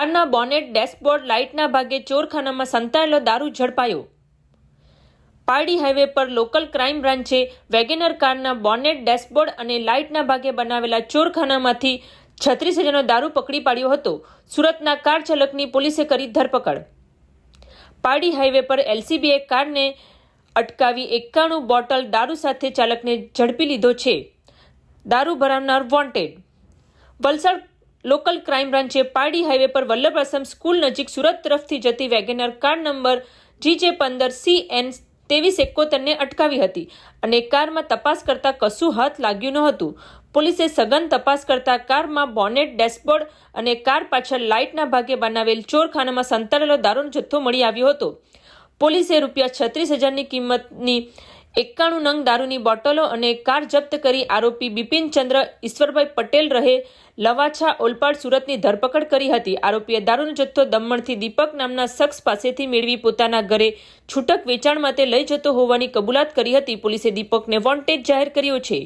કારના bonnet dashboard લાઇટના ભાગે ચોરખાનામાં સંતાયેલો દારૂ ઝડપાયો. પારડી હાઈવે પર લોકલ ક્રાઇમ બ્રાન્ચે વેગેનર કારના બોનેટ ડેશબોર્ડ અને લાઇટના ભાગે બનાવેલા ચોરખાનામાંથી છત્રીસ હજારનો દારૂ પકડી પાડ્યો હતો. સુરતના કાર ચાલકની પોલીસે કરી ધરપકડ. પારડી હાઈવે પર એલસીબીએ કારને અટકાવી એકાણું બોટલ દારૂ સાથે ચાલકને ઝડપી લીધો છે. દારૂ ભરાવનાર વોન્ટેડ. વલસાડ લોકલ ક્રાઇમ બ્રાન્ચે પારડી હાઈવે પર વલ્લભ આશ્રમ સ્કૂલ નજીક સુરત તરફથી જતી Wagon R car number GJ પંદર સી એન ત્રેવીસ એકોતેરને અટકાવી હતી અને કારમાં તપાસ કરતા કશું હાથ લાગ્યું ન હતું પોલીસે સઘન તપાસ કરતા કારમાં બોનેટ, ડેશબોર્ડ અને કાર પાછળ લાઇટના ભાગે બનાવેલ ચોરખાનામાં સંતાડેલો દારૂનો જથ્થો મળી આવ્યો હતો. પોલીસે રૂપિયા છત્રીસ હજારની કિંમતની એકાણું નંગ દારૂની બોટલો અને કાર જપ્ત કરી આરોપી બિપિનચંદ્ર ઈશ્વરભાઈ પટેલ રહે લવાછા ઓલપાડ સુરતની ધરપકડ કરી હતી. આરોપીએ દારૂનો જથ્થો દમણથી દીપક નામના શખ્સ પાસેથી મેળવી પોતાના ઘરે છૂટક વેચાણ માટે લઈ જતો હોવાની કબૂલાત કરી હતી. પોલીસે દીપકને વોન્ટેડ જાહેર કર્યો છે.